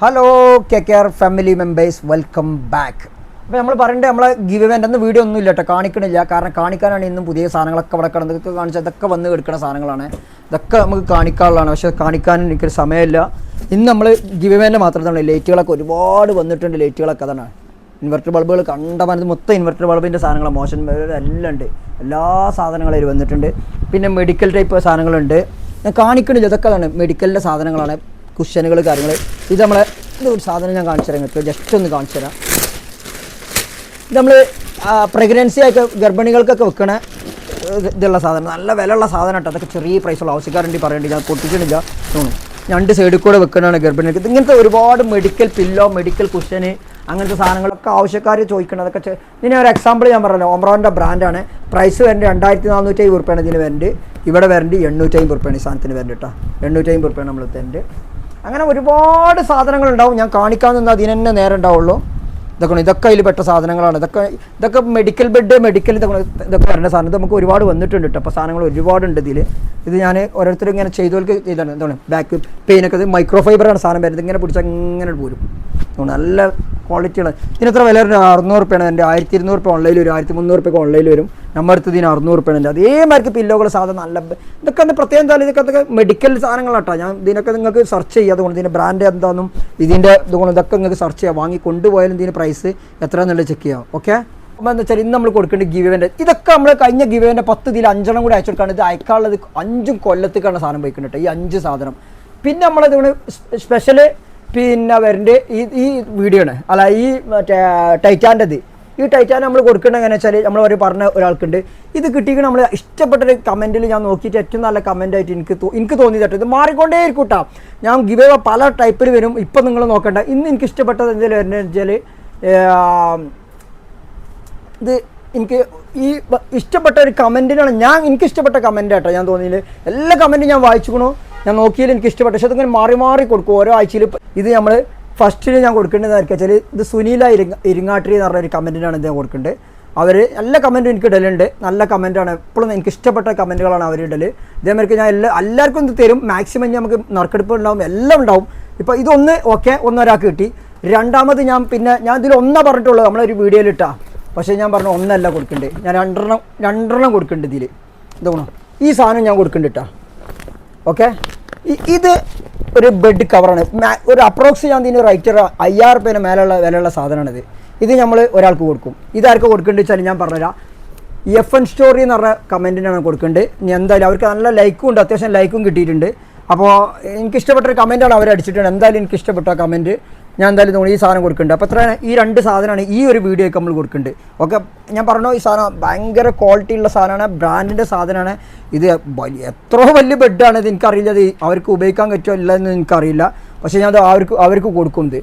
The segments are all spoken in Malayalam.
Hello K K R family members welcome back അപ്പോൾ നമ്മൾ പറയേണ്ടത് നമ്മളെ ഗിവ് ഇവന്റ് ഒന്നും വീഡിയോ ഒന്നും ഇല്ല കേട്ടോ കാണിക്കണില്ല. കാരണം കാണിക്കാനാണ് ഇന്നും പുതിയ സാധനങ്ങളൊക്കെ ഇവിടെ കിടന്ന് ഇതൊക്കെ കാണിച്ചാൽ ഇതൊക്കെ വന്ന് കിടക്കുന്ന സാധനങ്ങളാണ്. ഇതൊക്കെ നമുക്ക് കാണിക്കാനുള്ളതാണ്. പക്ഷേ കാണിക്കാൻ എനിക്കൊരു സമയമില്ല. ഇന്ന് നമ്മൾ ഗിവ് ഇവന്റെ മാത്രം തന്നെ ലൈറ്റുകളൊക്കെ ഒരുപാട് വന്നിട്ടുണ്ട്. ലൈറ്റുകളൊക്കെ അതാണ്. ഇൻവെർട്ടർ ബൾബുകൾ കണ്ടമാനത് മൊത്തം ഇൻവെർട്ടർ ബൾബിന്റെ സാധനങ്ങൾ മോഷൻ എല്ലാം ഉണ്ട്. എല്ലാ സാധനങ്ങളും വന്നിട്ടുണ്ട്. പിന്നെ മെഡിക്കൽ ടൈപ്പ് സാധനങ്ങളുണ്ട്. ഞാൻ കാണിക്കണില്ല. ഇതൊക്കെ അതാണ് മെഡിക്കലിന്റെ സാധനങ്ങളാണ്. കുഷനുകൾ കാര്യങ്ങൾ ഇത് നമ്മളെ ഒരു സാധനം ഞാൻ കാണിച്ചു തരാം നിങ്ങൾക്ക് ജസ്റ്റ് ഒന്ന് കാണിച്ചു തരാം. നമ്മൾ പ്രഗ്നൻസി ഒക്കെ ഗർഭിണികൾക്കൊക്കെ വെക്കണ ഇതുള്ള സാധനം. നല്ല വിലയുള്ള സാധനം കേട്ടോ. അതൊക്കെ ചെറിയ പ്രൈസുള്ള ആവശ്യക്കാരുണ്ട് പറയേണ്ടി. ഞാൻ പൊട്ടിച്ചിട്ടില്ല. തോന്നുന്നു രണ്ട് സൈഡിൽ കൂടെ വെക്കണതാണ് ഗർഭിണികൾക്ക്. ഇങ്ങനത്തെ ഒരുപാട് മെഡിക്കൽ പില്ലോ മെഡിക്കൽ കുഷന് അങ്ങനത്തെ സാധനങ്ങളൊക്കെ ആവശ്യക്കാർ ചോദിക്കണം അതൊക്കെ ഇതിന് ഒരു എക്സാമ്പിൾ ഞാൻ പറഞ്ഞല്ലോ. ഒമ്രോന്റെ ബ്രാൻഡാണ് പ്രൈസ് വരേണ്ട രണ്ടായിരത്തി നാനൂറ്റി അമ്പത് ഇതിന് വരേണ്ടത് ഇവിടെ വരേണ്ടി എണ്ണൂറ്റി അമ്പത് റുപ്യാണ് ഈ സാധനത്തിന് വരേണ്ടി കേട്ടോ. എണ്ണൂറ്റി അമ്പത് നമ്മൾ തരുന്നത് അങ്ങനെ ഒരുപാട് സാധനങ്ങൾ ഉണ്ടാവും. ഞാൻ കാണിക്കാൻ നിന്നാൽ അതിന് തന്നെ നേരം ഉണ്ടാവുള്ളൂ. ഇതൊക്കെ. ഇതൊക്കെ അതിൽ പെട്ട സാധനങ്ങളാണ്. ഇതൊക്കെ ഇതൊക്കെ മെഡിക്കൽ ബെഡ് മെഡിക്കൽ ഇതൊക്കെ. ഇതൊക്കെ വരേണ്ട സാധനം. നമുക്ക് ഒരുപാട് വന്നിട്ടുണ്ട് കേട്ടോ. അപ്പോൾ സാധനങ്ങൾ ഒരുപാടുണ്ട് ഇതിൽ ഇത് ഞാൻ ഓരോരുത്തരും ഇങ്ങനെ ചെയ്തവർക്ക് ചെയ്താണ് എന്താണ്? ബാക്ക് പെയിനൊക്കെ മൈക്രോ ഫൈബറാണ് സാധനം വരുന്നത്. ഇങ്ങനെ പിടിച്ചാൽ ഇങ്ങനെ പോരും. നല്ല ക്വാളിറ്റിയാണ് ഇതിന് എത്ര വില വരും? അറുന്നൂറ് റുപ്യാണ് എന്റെ. ആയിരത്തി ഇരുന്നൂറ് റുപ്യ ഓൺലൈനിൽ വരും. ആയിരത്തി മുന്നൂറ് റുപ്യ ഓൺലൈനിൽ വരും. നമ്മുടെ അടുത്ത് ഇതിന് അറുന്നൂറ് റുപ്യാണ് എന്റെ അതേമാതിരി പില്ലോകൾ സാധനം നല്ല ഇതൊക്കെ എന്താ പ്രത്യേകം എന്താ ഇതൊക്കെ ഇതൊക്കെ മെഡിക്കൽ സാധനങ്ങളാട്ടോ ഞാൻ ഇതിനൊക്കെ നിങ്ങൾക്ക് സെർച്ച് ചെയ്യുക അതുകൊണ്ട് ഇതിന്റെ ബ്രാൻഡ് എന്താണെന്നും ഇതിന്റെ ഇതുകൊണ്ട് ഇതൊക്കെ നിങ്ങൾക്ക് സെർച്ച് ചെയ്യാം. വാങ്ങി കൊണ്ടുപോയാലും ഇതിന്റെ പ്രൈസ് എത്രയാണെന്നുള്ളത് ചെക്ക് ചെയ്യാം. ഓക്കെ അപ്പോൾ എന്താ വെച്ചാൽ ഇന്ന് നമ്മൾ കൊടുക്കേണ്ട ഗിവേന്റെ ഇതൊക്കെ നമ്മൾ കഴിഞ്ഞ ഗിവേന്റെ പത്ത് ഇതിൽ അഞ്ചെണ്ണം കൂടി അയച്ചു കൊടുക്കുകയാണ് ഇത് അയക്കാനുള്ളത് അഞ്ചും കൊല്ലത്തേക്കാണ് സാധനം പോയിക്കുന്നത് കേട്ടോ ഈ അഞ്ച് സാധനം. പിന്നെ നമ്മളത് ഇവിടെ സ്പെഷ്യൽ പിന്നെ വരേണ്ട ഈ ഈ വീഡിയോ ആണ്. അല്ല ഈ മറ്റേ ടൈറ്റാന്റെത്. ഈ ടൈറ്റാൻ നമ്മൾ കൊടുക്കേണ്ടത് എങ്ങനെ വെച്ചാൽ നമ്മൾ ഒരു പറഞ്ഞ ഒരാൾക്കുണ്ട്. ഇത് കിട്ടിയിട്ട് നമ്മൾ ഇഷ്ടപ്പെട്ടൊരു കമന്റിൽ ഞാൻ നോക്കിയിട്ട് ഏറ്റവും നല്ല കമന്റായിട്ട് എനിക്ക് എനിക്ക് തോന്നി തട്ടോ ഇത് മാറിക്കൊണ്ടേ ഇരിക്കൂട്ടാ ഞാൻ ഗിവ് പല ടൈപ്പിൽ വരും. ഇപ്പം നിങ്ങൾ നോക്കണ്ട. ഇന്ന് എനിക്ക് ഇഷ്ടപ്പെട്ടത് എന്തെങ്കിലും വെച്ചാൽ ഇത് എനിക്ക് ഈ ഇഷ്ടപ്പെട്ട ഒരു കമന്റിനാണ് ഞാൻ എനിക്ക് ഇഷ്ടപ്പെട്ട കമന്റ് കേട്ടോ ഞാൻ തോന്നിയില്ല എല്ലാ കമന്റും ഞാൻ വായിച്ചുക്കണു. ഞാൻ നോക്കിയാൽ എനിക്ക് ഇഷ്ടപ്പെട്ടു. പക്ഷെ അതിങ്ങനെ മാറി മാറി കൊടുക്കും. ഓരോ ആഴ്ചയിൽ ഇത് നമ്മൾ ഫസ്റ്റിൽ ഞാൻ കൊടുക്കേണ്ടതായിരിക്കും. വെച്ചാൽ ഇത് സുനീല ഇരിങ്ങ ഇരിങ്ങാട്ടി എന്ന് പറഞ്ഞ ഒരു കമന്റിനാണ് ഇത് ഞാൻ കൊടുക്കേണ്ടത് അവർ നല്ല കമന്റും എനിക്ക് ഇടലുണ്ട്. നല്ല കമന്റാണ് എപ്പോഴും എനിക്ക് ഇഷ്ടപ്പെട്ട കമന്റുകളാണ് അവർ ഇടൽ ഇതേമാതിരി ഞാൻ എല്ലാ എല്ലാവർക്കും ഇത് തരും. മാക്സിമം നമുക്ക് നറുക്കെടുപ്പ് ഉണ്ടാവും. എല്ലാം ഉണ്ടാവും. ഇപ്പോൾ ഇതൊന്ന് ഓക്കെ ഒന്നൊരാൾക്ക് കിട്ടി. രണ്ടാമത് ഞാൻ പിന്നെ ഞാൻ ഇതിൽ ഒന്നാ പറഞ്ഞിട്ടുള്ളൂ നമ്മളൊരു വീഡിയോയിൽ ഇട്ടാ. പക്ഷേ ഞാൻ പറഞ്ഞു ഒന്നല്ല കൊടുക്കണ്ടേ. ഞാൻ രണ്ടെണ്ണം രണ്ടെണ്ണം കൊടുക്കുന്നുണ്ട് ഇതിൽ ഇതാണോ? ഈ സാധനം ഞാൻ കൊടുക്കുന്നുണ്ട് കേട്ടോ ഓക്കെ? ഇത് ഒരു ബെഡ് കവറാണ് ഒരു അപ്രോക്സ് ഞാൻ ഇതിന് റൈറ്റർ അയ്യായിരം റുപ്യേന്റെ മേലെയുള്ള വിലയുള്ള സാധനമാണിത് ഇത് നമ്മൾ ഒരാൾക്ക് കൊടുക്കും. ഇതാർക്ക് കൊടുക്കേണ്ടത് വെച്ചാൽ ഞാൻ പറഞ്ഞുതരാം. എഫ് എൻ സ്റ്റോറി എന്ന് പറഞ്ഞ കമന്റിനാണ് കൊടുക്കേണ്ടത് എന്തായാലും അവർക്ക് നല്ല ലൈക്കും ഉണ്ട്. അത്യാവശ്യം ലൈക്കും കിട്ടിയിട്ടുണ്ട്. അപ്പോൾ എനിക്ക് ഇഷ്ടപ്പെട്ട ഒരു കമന്റാണ് അവർ അടിച്ചിട്ടുണ്ട് എന്തായാലും എനിക്ക് ഇഷ്ടപ്പെട്ട കമന്റ് ഞാൻ എന്തായാലും തോന്നി ഈ സാധനം കൊടുക്കുന്നുണ്ട്. അപ്പോൾ എത്ര ഈ രണ്ട് സാധനമാണ് ഈ ഒരു വീഡിയോയ്ക്ക് നമ്മൾ കൊടുക്കുന്നുണ്ട്. ഓക്കെ ഞാൻ പറഞ്ഞു ഈ സാധനം ഭയങ്കര ക്വാളിറ്റി ഉള്ള സാധനമാണ് ബ്രാൻഡിന്റെ സാധനമാണ്. ഇത് വലിയ എത്ര വലിയ ബെഡാണ് ഇത് എനിക്കറിയില്ല. ഇത് അവർക്ക് ഉപയോഗിക്കാൻ പറ്റുമോ ഇല്ല എന്ന് എനിക്കറിയില്ല. പക്ഷേ ഞാൻ അത് അവർക്ക് അവർക്ക് കൊടുക്കുന്നത്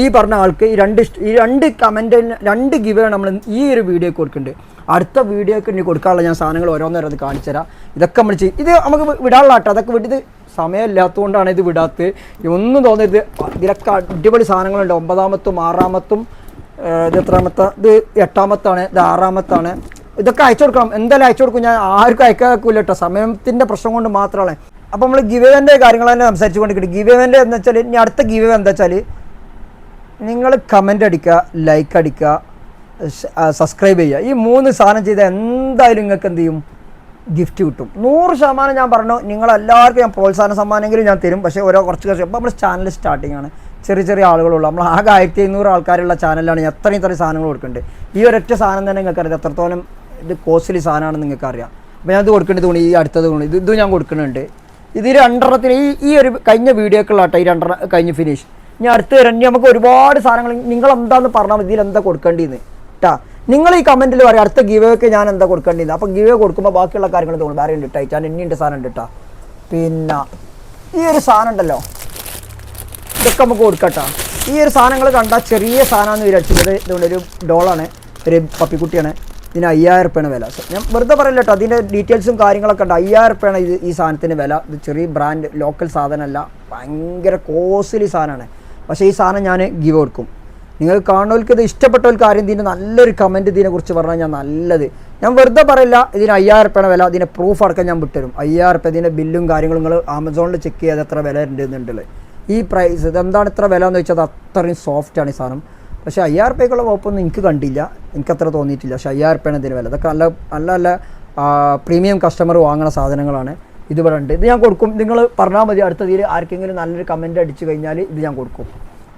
ഈ പറഞ്ഞ ആൾക്ക് ഈ രണ്ട് ഈ രണ്ട് കമന്റ് രണ്ട് ഗിവ് നമ്മൾ ഈ ഒരു വീഡിയോ കൊടുക്കുന്നുണ്ട്. അടുത്ത വീഡിയോക്ക് ഇനി കൊടുക്കാനുള്ള ഞാൻ സാധനങ്ങൾ ഓരോന്നേരം അത് കാണിച്ചു തരാം ഇതൊക്കെ നമ്മൾ ചെയ്യും ഇത് നമുക്ക് വിടാനുള്ള കേട്ടോ അതൊക്കെ വിട്ട് സമയമില്ലാത്തതുകൊണ്ടാണ് ഇത് വിടാത്തത്. ഒന്നും തോന്നരുത്. ഇതിലൊക്കെ അടിപൊളി സാധനങ്ങളുണ്ട്. ഒമ്പതാമത്തും ആറാമത്തും ഇത് എത്രാമത്തെ? ഇത് എട്ടാമത്താണ് ഇത് ആറാമത്താണ്. ഇതൊക്കെ അയച്ചു കൊടുക്കണം. എന്തായാലും അയച്ചു കൊടുക്കും. ഞാൻ ആർക്കും അയക്കാക്കൂല കേട്ടോ സമയത്തിന്റെ പ്രശ്നം കൊണ്ട് മാത്രമാണ്. അപ്പോൾ നമ്മൾ ഗിവേവന്റെ കാര്യങ്ങൾ തന്നെ സംസാരിച്ചു കൊണ്ടിരിക്കും ഗിവേവന്റെ എന്ന് വെച്ചാൽ ഇനി അടുത്ത ഗിവേവ് എന്താ വെച്ചാൽ നിങ്ങൾ കമന്റ് അടിക്കുക ലൈക്ക് അടിക്കുക സബ്സ്ക്രൈബ് ചെയ്യുക. ഈ മൂന്ന് സാധനം ചെയ്താൽ എന്തായാലും നിങ്ങൾക്ക് എന്ത് ചെയ്യും? ഗിഫ്റ്റ് കിട്ടും. നൂറ് ശതമാനം ഞാൻ പറഞ്ഞു നിങ്ങളെല്ലാവർക്കും ഞാൻ പ്രോത്സാഹന സമ്മാനമെങ്കിലും ഞാൻ തരും. പക്ഷേ ഓരോ കുറച്ച് കുറച്ച് ഇപ്പോൾ നമ്മുടെ ചാനൽ സ്റ്റാർട്ടിംഗ് ആണ്. ചെറിയ ചെറിയ ആളുകളുള്ളൂ. നമ്മൾ ആകെ ആയിരത്തി എഴുന്നൂറ് ആൾക്കാരുള്ള ചാനലാണ് എത്രയും ഇത്രയും സാധനങ്ങൾ കൊടുക്കുന്നുണ്ട്. ഈ ഒരൊറ്റ സാധനം തന്നെ നിങ്ങൾക്ക് അറിയാം എത്രത്തോളം ഇത് കോസ്റ്റ്ലി സാധനമാണെന്ന് നിങ്ങൾക്ക് അറിയാം അപ്പോൾ ഞാൻ ഇത് കൊടുക്കേണ്ടത് തോന്നി ഈ അടുത്തത് തോന്നി ഇത് ഞാൻ കൊടുക്കുന്നുണ്ട്. ഇത് രണ്ടെണ്ണത്തിന് ഈ ഈ ഒരു കഴിഞ്ഞ വീഡിയോക്കുള്ള കേട്ടോ ഈ രണ്ടെണ്ണം കഴിഞ്ഞ് ഫിനിഷ് ഞാൻ അടുത്ത് തരണ്ടി നമുക്ക് ഒരുപാട് സാധനങ്ങൾ നിങ്ങൾ എന്താന്ന് പറഞ്ഞാൽ ഇതിൽ എന്താ കൊടുക്കേണ്ടിന്ന്. കേട്ടാ നിങ്ങൾ ഈ കമന്റിൽ പറയാം അടുത്ത ഗീവേക്ക് ഞാൻ എന്താ കൊടുക്കേണ്ടി അപ്പോൾ ഗീവേ കൊടുക്കുമ്പോൾ ബാക്കിയുള്ള കാര്യങ്ങൾ തോന്നും വേറെ ഉണ്ട് ഞാൻ ഇനിയുണ്ട് സാധനം ഉണ്ട് പിന്നെ ഈ ഒരു സാധനം ഉണ്ടല്ലോ. ഇതൊക്കെ നമുക്ക് കൊടുക്കട്ടോ ഈ ഒരു സാധനങ്ങൾ കണ്ടാൽ ചെറിയ സാധനമാണെന്ന് വിചാരിച്ചത് ഇതുകൊണ്ട് ഒരു ഡോളാണ് ഒരു പപ്പിക്കുട്ടിയാണ്. ഇതിന് അയ്യായിരം റുപ്യാണ് വില ഞാൻ വെറുതെ പറയില്ല കേട്ടോ അതിന്റെ ഡീറ്റെയിൽസും കാര്യങ്ങളൊക്കെ ഉണ്ട്. അയ്യായിരം റുപ്യാണ് ഇത് ഈ സാധനത്തിന് വില. ഇത് ചെറിയ ബ്രാൻഡ് ലോക്കൽ സാധനമല്ല. ഭയങ്കര കോസ്റ്റ്ലി സാധനമാണ്. പക്ഷേ ഈ സാധനം ഞാൻ ഗീവ് കൊടുക്കും. നിങ്ങൾ കാണുന്നവർക്ക് ഇത് ഇഷ്ടപ്പെട്ടവർക്ക് ആരും ഇതിന്റെ നല്ലൊരു കമന്റ് ഇതിനെക്കുറിച്ച് പറഞ്ഞാൽ ഞാൻ നല്ലത്. ഞാൻ വെറുതെ പറയില്ല ഇതിന് അയ്യായിരം റുപ്യാണ് വില അതിന്റെ പ്രൂഫ് അടക്കം ഞാൻ വിട്ടുതരും. അയ്യായിരം റുപ്യ ഇതിന്റെ ബില്ലും കാര്യങ്ങളും നിങ്ങൾ ആമസോണിൽ ചെക്ക് ചെയ്ത് എത്ര വില ഉണ്ട് എന്നുണ്ടല്ലോ ഈ പ്രൈസ് ഇതെന്താണ് ഇത്ര വില എന്ന് വെച്ചാൽ അത് അത്രയും സോഫ്റ്റാണ് ഈ സാധനം. പക്ഷേ അയ്യായിരം റുപ്യക്കുള്ള കുഴപ്പമൊന്നും എനിക്ക് കണ്ടില്ല എനിക്ക് അത്ര തോന്നിയിട്ടില്ല. പക്ഷേ അയ്യായിരം റുപ്യാണ് ഇതിന് വില. ഇതൊക്കെ നല്ല നല്ല നല്ല പ്രീമിയം കസ്റ്റമർ വാങ്ങുന്ന സാധനങ്ങളാണ് ഇത് ഉണ്ട്. ഇത് ഞാൻ കൊടുക്കും. നിങ്ങൾ പറഞ്ഞാൽ മതി അടുത്ത ആർക്കെങ്കിലും നല്ലൊരു കമന്റ് അടിച്ചു കഴിഞ്ഞാൽ ഇത് ഞാൻ കൊടുക്കും.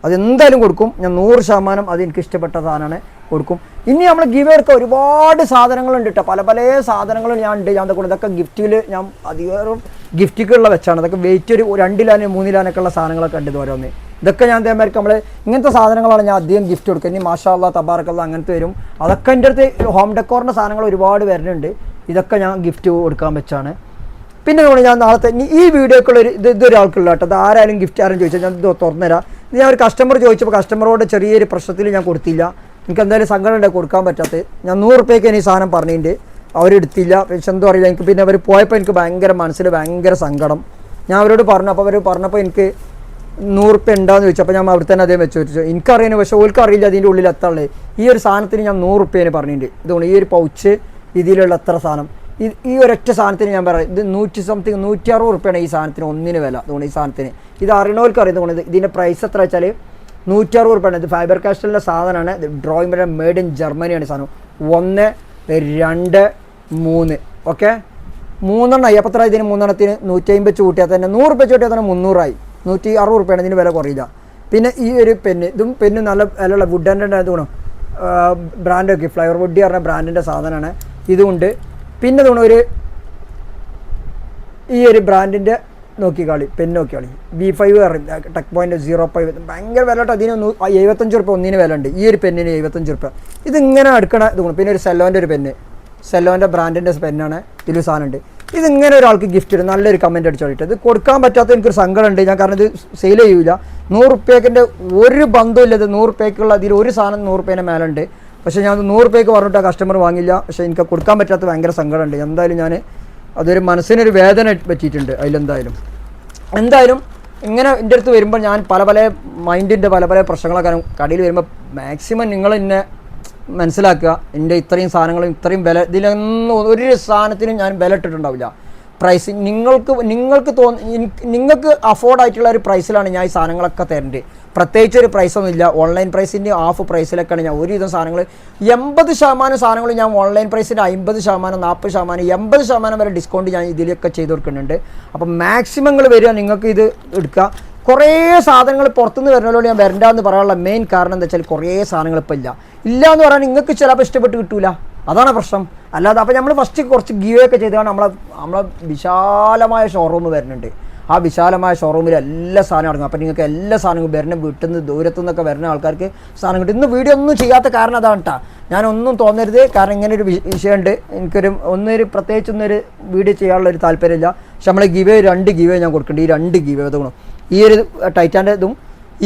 അതെന്തായാലും കൊടുക്കും. ഞാൻ നൂറ് ശതമാനം അത് എനിക്ക് ഇഷ്ടപ്പെട്ട സാധനമാണ് കൊടുക്കും. ഇനി നമ്മൾ ഗിവ് ഒരുപാട് സാധനങ്ങളുണ്ട് കേട്ടോ പല പല സാധനങ്ങളും ഞാൻ ഉണ്ട്. ഞാൻ കൊടുക്കും ഇതൊക്കെ ഗിഫ്റ്റിൽ ഞാൻ അധികം ഗിഫ്റ്റിക്കുള്ള വെച്ചാണ്. അതൊക്കെ വെയിറ്റ് ഒരു രണ്ടിലാനും മൂന്നിലാനൊക്കെ ഉള്ള സാധനങ്ങളൊക്കെ ഉണ്ട് ഓരോന്ന് ഇതൊക്കെ ഞാൻ ഇതേമാർക്ക് നമ്മൾ ഇങ്ങനത്തെ സാധനങ്ങളാണ് ഞാൻ അധികം ഗിഫ്റ്റ് കൊടുക്കുക. ഇനി മാഷാല്ല തബാറക്കല്ല അങ്ങനത്തെ വരും. അതൊക്കെ എന്റെ അടുത്ത് ഹോം ഡെക്കോറിന്റെ സാധനങ്ങൾ ഒരുപാട് വരുന്നുണ്ട്. ഇതൊക്കെ ഞാൻ ഗിഫ്റ്റ് കൊടുക്കാൻ വെച്ചാണ്. പിന്നെ ഞാൻ നാളത്തെ ഈ വീഡിയോക്കുള്ള ഒരു ഇത് ഇതൊരാൾക്കുള്ള കേട്ടോ അത് ആരായാലും ഗിഫ്റ്റ് ആരും ചോദിച്ചാൽ ഞാൻ ഇത് തുറന്നുതരാം ഞാൻ ഒരു കസ്റ്റമർ ചോദിച്ചപ്പോൾ കസ്റ്റമറോട് ചെറിയൊരു പ്രശ്നത്തിൽ ഞാൻ കൊടുത്തില്ല. എനിക്ക് എന്തായാലും സങ്കടം ഉണ്ട് കൊടുക്കാൻ പറ്റാത്തത് ഞാൻ നൂറ് റുപ്യക്ക് എനിക്ക് സാധനം പറഞ്ഞിട്ടുണ്ട്. അവരെടുത്തില്ല. പക്ഷെ എന്തോ അറിയില്ല. എനിക്ക് പിന്നെ അവർ പോയപ്പോൾ എനിക്ക് ഭയങ്കര മനസ്സിൽ ഭയങ്കര സങ്കടം. ഞാൻ അവരോട് പറഞ്ഞു. അപ്പോൾ അവർ പറഞ്ഞപ്പോൾ എനിക്ക് നൂറ് റുപ്യ ഉണ്ടാന്ന് ചോദിച്ചു അപ്പോൾ ഞാൻ അവിടെ തന്നെ അതേ വെച്ച് ചോദിച്ചു എനിക്കറിയാനും പക്ഷേ ഓൾക്ക് അറിയില്ല അതിന്റെ ഉള്ളിൽ എത്താനുള്ളത് ഈ ഒരു സാധനത്തിന് ഞാൻ നൂറ് റുപ്യേനെ പറഞ്ഞിട്ടുണ്ട്. ഇതുകൊണ്ട് ഈ ഒരു പൗച്ച് ഇതിലുള്ള എത്ര സാധനം. ഈ ഒരൊറ്റ സാധനത്തിന് ഞാൻ പറയാം. ഇത് നൂറ്റി സംതിങ് നൂറ്റി അറുപത് റുപ്യാണ് ഈ സാധനത്തിന് ഒന്നിന് വില. അതുകൊണ്ട് ഈ സാധനത്തിന്. ഇത് അറിയണവർക്ക് അറിയാം. തോന്നുന്നത് ഇതിന്റെ പ്രൈസ് എത്ര വെച്ചാൽ നൂറ്റി അറുപത് റുപ്യാണ് ഇത് ഫൈബർ കാസ്റ്റലിന്റെ സാധനമാണ്. ഇത് ഡ്രോയിങ് മെയ്ഡ് ഇൻ ജർമ്മനിയാണ് സാധനം. ഒന്ന് രണ്ട് മൂന്ന്. ഓക്കെ മൂന്നെണ്ണം അയ്യപ്പത്ര ഇതിന് മൂന്നെണ്ണത്തിന്? നൂറ്റി അമ്പത് ചൂട്ടിയാൽ തന്നെ. നൂറ് രൂപ ചൂട്ടിയാൽ തന്നെ മുന്നൂറായി. നൂറ്റി അറുപത് റുപ്യാണ് ഇതിന് വില കുറയില്ല പിന്നെ ഈ ഒരു പെന്ന് ഇതും പെന്ന് നല്ല വിലയുള്ള വുഡ് ആൻഡ് ഇത് ഗുണം ബ്രാൻഡൊക്കെ ഫ്ലവർ വുഡ് പറഞ്ഞ ബ്രാൻഡിന്റെ സാധനമാണ്. ഇതുമുണ്ട് പിന്നെ തോന്നുന്നു ഒരു ഈ ഒരു ബ്രാൻഡിന്റെ നോക്കിക്കാളി പെൻ നോക്കി നോക്കിക്കാളി B five tech point zero five ഭയങ്കര വില കേട്ടോ. അതിന് എഴുപത്തഞ്ച് റുപ്യ ഒന്നിന് വില ഉണ്ട്. ഈ ഒരു പെന്നിന് എഴുപത്തഞ്ച് റുപ്യ ഇത് ഇങ്ങനെ എടുക്കണ ഇത് കൊണ്ട് പിന്നെ ഒരു സെല്ലോന്റെ ഒരു പെന്ന്. സെല്ലോന്റെ ബ്രാൻഡിന്റെ പെന്നാണ് ഇതിൽ ഇത് ഇങ്ങനെ ഒരാൾക്ക് ഗിഫ്റ്റ് ഇടും. നല്ലൊരു കമന്റ് അടിച്ചോളിട്ട് ഇത് കൊടുക്കാൻ പറ്റാത്ത എനിക്കൊരു സങ്കടമുണ്ട്. ഞാൻ കാരണം ഇത് സെയിൽ ചെയ്യൂല. നൂറ് റുപ്യക്കിന്റെ ഒരു ബന്ധമില്ല ഇത് നൂറ് റുപ്യക്കുള്ള അതിൽ ഒരു സാധനം നൂറ് റുപ്യേന്റെ മേലുണ്ട് പക്ഷേ ഞാൻ നൂറ് രൂപയ്ക്ക് പറഞ്ഞിട്ട് ആ കസ്റ്റമർ വാങ്ങില്ല പക്ഷേ എനിക്ക് കൊടുക്കാൻ പറ്റാത്ത ഭയങ്കര സങ്കടമുണ്ട്. എന്തായാലും ഞാൻ അതൊരു മനസ്സിനൊരു വേദന പറ്റിയിട്ടുണ്ട് അതിലെന്തായാലും. എന്തായാലും ഇങ്ങനെ എന്റെ അടുത്ത് വരുമ്പോൾ ഞാൻ പല പല മൈൻഡിന്റെ പല പല പ്രശ്നങ്ങളൊക്കെ കടയിൽ വരുമ്പോൾ മാക്സിമം നിങ്ങൾ എന്നെ മനസ്സിലാക്കുക. എന്റെ ഇത്രയും സാധനങ്ങളും ഇത്രയും വില ഇതിലൊന്നും ഒരു സാധനത്തിനും ഞാൻ വില ഇട്ടിട്ടുണ്ടാവില്ല. പ്രൈസ് നിങ്ങൾക്ക് നിങ്ങൾക്ക് തോന്നി നിങ്ങൾക്ക് അഫോർഡ് ആയിട്ടുള്ള ഒരു പ്രൈസിലാണ് ഞാൻ ഈ സാധനങ്ങളൊക്കെ തരേണ്ടത് പ്രത്യേകിച്ച് ഒരു പ്രൈസൊന്നും ഇല്ല ഓൺലൈൻ പ്രൈസിന്റെ ഹാഫ് പ്രൈസിലൊക്കെയാണ് ഞാൻ ഒരുവിധം സാധനങ്ങൾ എൺപത് ശതമാനം സാധനങ്ങൾ ഞാൻ ഓൺലൈൻ പ്രൈസിന്റെ അമ്പത് ശതമാനം നാൽപ്പത് ശതമാനം എൺപത് ശതമാനം വരെ ഡിസ്കൗണ്ട് ഞാൻ ഇതിലൊക്കെ ചെയ്ത് കൊടുക്കുന്നുണ്ട്. അപ്പം മാക്സിമം വരിക നിങ്ങൾക്ക് ഇത് എടുക്കുക. കുറേ സാധനങ്ങൾ പുറത്തുനിന്ന് വരുന്നതോട് ഞാൻ വരണ്ടെന്ന് പറയാനുള്ള മെയിൻ കാരണം എന്താ വെച്ചാൽ കുറേ സാധനങ്ങൾ ഇപ്പോൾ ഇല്ല. ഇല്ല എന്ന് പറഞ്ഞാൽ നിങ്ങൾക്ക് ചിലപ്പോൾ ഇഷ്ടപ്പെട്ട് കിട്ടൂല. അതാണ് പ്രശ്നം. അല്ലാതെ അപ്പോൾ നമ്മൾ ഫസ്റ്റ് കുറച്ച് ഗീവ് ഒക്കെ ചെയ്താണ് നമ്മളെ നമ്മളെ വിശാലമായ ഷോറൂം വരുന്നുണ്ട്. ആ വിശാലമായ ഷോറൂമിൽ എല്ലാ സാധനവും അടങ്ങും. അപ്പോൾ നിങ്ങൾക്ക് എല്ലാ സാധനവും വരുന്ന വീട്ടിൽ നിന്ന് ദൂരത്തു നിന്നൊക്കെ വരുന്ന ആൾക്കാർക്ക് സാധനം കിട്ടും. ഇന്ന് വീഡിയോ ഒന്നും ചെയ്യാത്ത കാരണം അതാണ് കേട്ടോ ഞാനൊന്നും തോന്നരുത്. കാരണം ഇങ്ങനെ ഒരു വിഷയമുണ്ട് എനിക്കൊരു ഒന്നൊരു പ്രത്യേകിച്ചൊന്നൊരു വീഡിയോ ചെയ്യാനുള്ള ഒരു താല്പര്യമില്ല. പക്ഷെ നമ്മൾ ഗിവേ രണ്ട് ഗിവേ ഞാൻ കൊടുക്കേണ്ടത് ഈ രണ്ട് ഗിവേ തോന്നും ഈ ഒരു ടൈറ്റാന്റെ ഇതും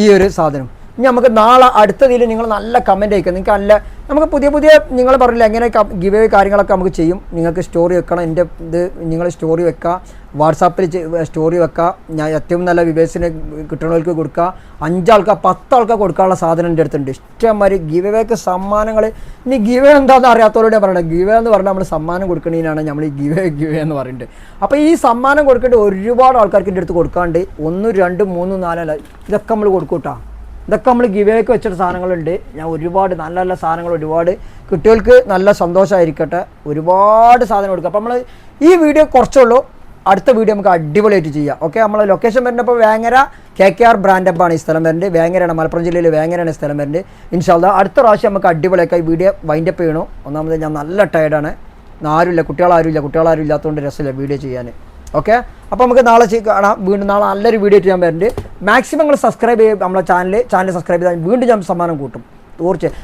ഈ ഒരു സാധനം. ഇനി നമുക്ക് നാളെ അടുത്തതിൽ നിങ്ങൾ നല്ല കമന്റ് അയക്കുക നിങ്ങൾക്ക് നല്ല നമുക്ക് പുതിയ പുതിയ നിങ്ങൾ പറഞ്ഞില്ല എങ്ങനെ ഗിവ് കാര്യങ്ങളൊക്കെ നമുക്ക് ചെയ്യും. നിങ്ങൾക്ക് സ്റ്റോറി വെക്കണം എന്റെ ഇത് നിങ്ങൾ സ്റ്റോറി വെക്കുക വാട്സാപ്പിൽ സ്റ്റോറി വെക്കുക ഞാൻ ഏറ്റവും നല്ല വിവേസിന് കിട്ടുന്നവർക്ക് കൊടുക്കുക അഞ്ചാൾക്ക് പത്താൾക്ക് കൊടുക്കാനുള്ള സാധനം എന്റെ അടുത്തുണ്ട്. ഇഷ്ടംമാതിരി ഗിവ് വേക്ക് സമ്മാനങ്ങൾ ഇനി ഗിവ് എന്താണെന്ന് അറിയാത്തവരോട് ഞാൻ പറയണത് ഗിവ് എന്ന് പറഞ്ഞാൽ നമ്മൾ സമ്മാനം കൊടുക്കുന്നതിനാണ് നമ്മൾ ഈ ഗിവ് ഗിവ് എന്ന് പറയുന്നത് അപ്പോൾ ഈ സമ്മാനം കൊടുക്കേണ്ട ഒരുപാട് ആൾക്കാർക്ക് എന്റെ അടുത്ത് കൊടുക്കാണ്ട് ഒന്ന് രണ്ട് മൂന്ന് നാലല്ല ഇതൊക്കെ നമ്മൾ കൊടുക്കൂട്ടാ. ഇതൊക്കെ നമ്മൾ ഗിവേക്ക് വെച്ചിട്ട് സാധനങ്ങളുണ്ട്. ഞാൻ ഒരുപാട് നല്ല നല്ല സാധനങ്ങൾ ഒരുപാട് കുട്ടികൾക്ക് നല്ല സന്തോഷമായിരിക്കട്ടെ ഒരുപാട് സാധനം കൊടുക്കുക അപ്പോൾ നമ്മൾ ഈ വീഡിയോ കുറച്ചുള്ളൂ. അടുത്ത വീഡിയോ നമുക്ക് അടിപൊളിയായിട്ട് ചെയ്യാം. ഓക്കെ? നമ്മൾ location വരുന്നപ്പോൾ Vengara K K R brand അപ്പാണ് ഈ സ്ഥലം വരുന്നത്. വേങ്ങരയാണ് മലപ്പുറം ജില്ലയിൽ വേങ്ങരയാണ് ഈ സ്ഥലം വരുന്നത്. ഇൻഷാല്ല അടുത്ത പ്രാവശ്യം നമുക്ക് അടിപൊളിയൊക്കെ ഈ വീഡിയോ വൈൻഡപ്പ് ചെയ്യണം. ഒന്നാമത് ഞാൻ നല്ല ടയർഡാണ് ആരുമില്ല കുട്ടികളാരുമില്ല കുട്ടികളാരും ഇല്ലാത്തതുകൊണ്ട് രസമില്ല വീഡിയോ ചെയ്യാൻ. ഓക്കെ? അപ്പോൾ നമുക്ക് നാളെ കാണാം. വീണ്ടും നാളെ നല്ലൊരു വീഡിയോ ചെയ്യാൻ വരുന്നുണ്ട് മാക്സിമം നിങ്ങൾ സബ്സ്ക്രൈബ് ചെയ്യും നമ്മളെ ചാനൽ ചാനൽ സബ്സ്ക്രൈബ് ചെയ്താൽ വീണ്ടും ഞാൻ സമ്മാനം കൂട്ടും. തീർച്ചയായും.